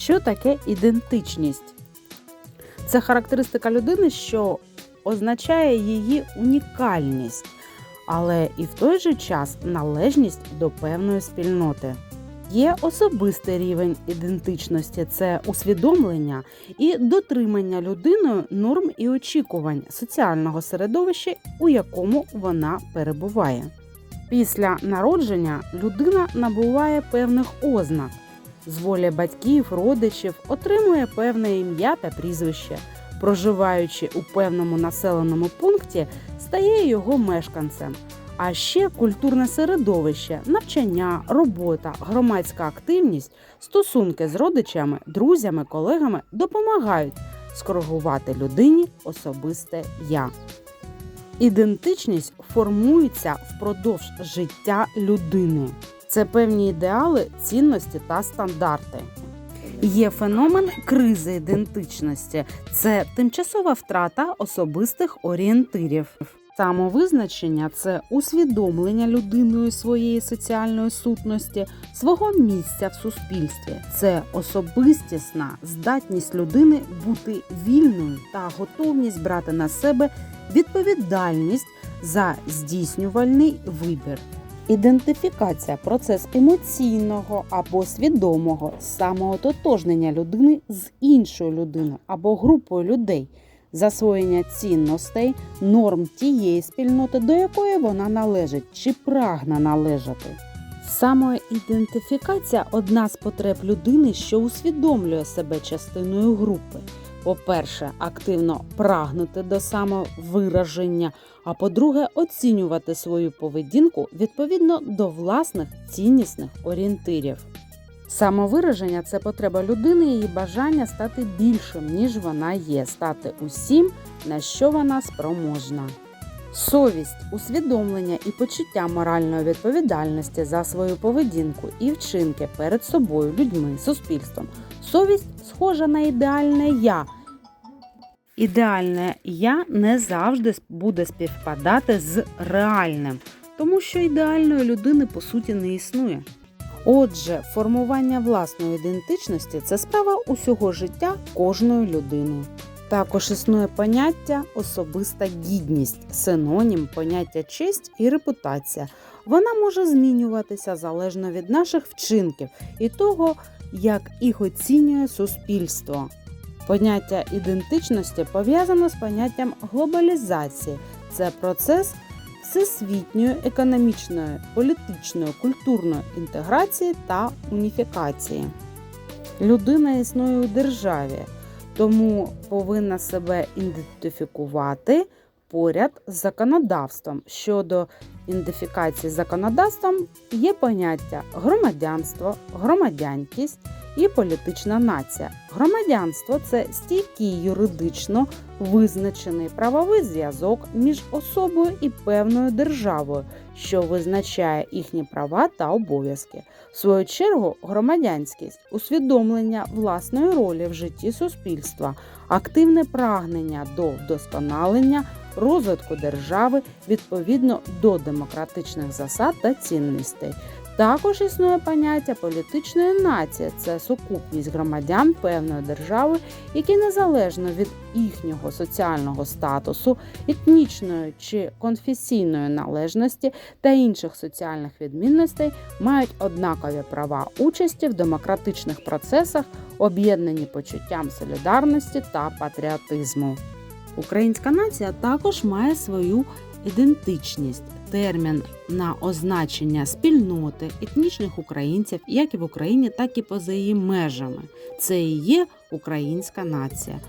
Що таке ідентичність? Це характеристика людини, що означає її унікальність, але і в той же час належність до певної спільноти. Є особистий рівень ідентичності це усвідомлення і дотримання людиною норм і очікувань соціального середовища, у якому вона перебуває. Після народження людина набуває певних ознак з волі батьків, родичів, отримує певне ім'я та прізвище. Проживаючи у певному населеному пункті, стає його мешканцем. А ще культурне середовище, навчання, робота, громадська активність, стосунки з родичами, друзями, колегами допомагають скоригувати людині особисте я. Ідентичність формується впродовж життя людини. Це певні ідеали, цінності та стандарти. Є феномен кризи ідентичності. Це тимчасова втрата особистих орієнтирів. Самовизначення це усвідомлення людиною своєї соціальної сутності, свого місця в суспільстві. Це особистісна здатність людини бути вільною та готовність брати на себе відповідальність за здійснювальний вибір. Ідентифікація процес емоційного або свідомого самоототожнення людини з іншою людиною або групою людей, засвоєння цінностей, норм тієї спільноти, до якої вона належить чи прагне належати. Самоідентифікація одна з потреб людини, що усвідомлює себе частиною групи. По-перше, активно прагнути до самовираження, а по-друге, оцінювати свою поведінку відповідно до власних ціннісних орієнтирів. Самовираження це потреба людини, її бажання стати більшим, ніж вона є, стати усім, на що вона спроможна. Совість, усвідомлення і почуття моральної відповідальності за свою поведінку і вчинки перед собою, людьми, суспільством. Совість схожа на ідеальне я. Ідеальне я не завжди буде співпадати з реальним, тому що ідеальної людини по суті не існує. Отже, формування власної ідентичності це справа усього життя кожної людини. Також існує поняття особиста гідність, синонім поняття честь і репутація. Вона може змінюватися залежно від наших вчинків і того, як їх оцінює суспільство. Поняття ідентичності пов'язано з поняттям глобалізації. Це процес всесвітньої економічної, політичної, культурної інтеграції та уніфікації. Людина існує у державі, тому повинна себе ідентифікувати поряд з законодавством. Щодо ідентифікації законодавством є поняття громадянство, громадянськість і політична нація. Громадянство це стійкий юридично визначений правовий зв'язок між особою і певною державою, що визначає їхні права та обов'язки. В свою чергу, громадянськість усвідомлення власної ролі в житті суспільства, активне прагнення до вдосконалення розвитку держави відповідно до демократичних засад та цінностей. Також існує поняття політичної нації це сукупність громадян певної держави, які незалежно від їхнього соціального статусу, етнічної чи конфесійної належності та інших соціальних відмінностей мають однакові права участі в демократичних процесах, об'єднані почуттям солідарності та патріотизму. Українська нація також має свою ідентичність. Термін на означення спільноти етнічних українців, як і в Україні, так і поза її межами. Це і є українська нація.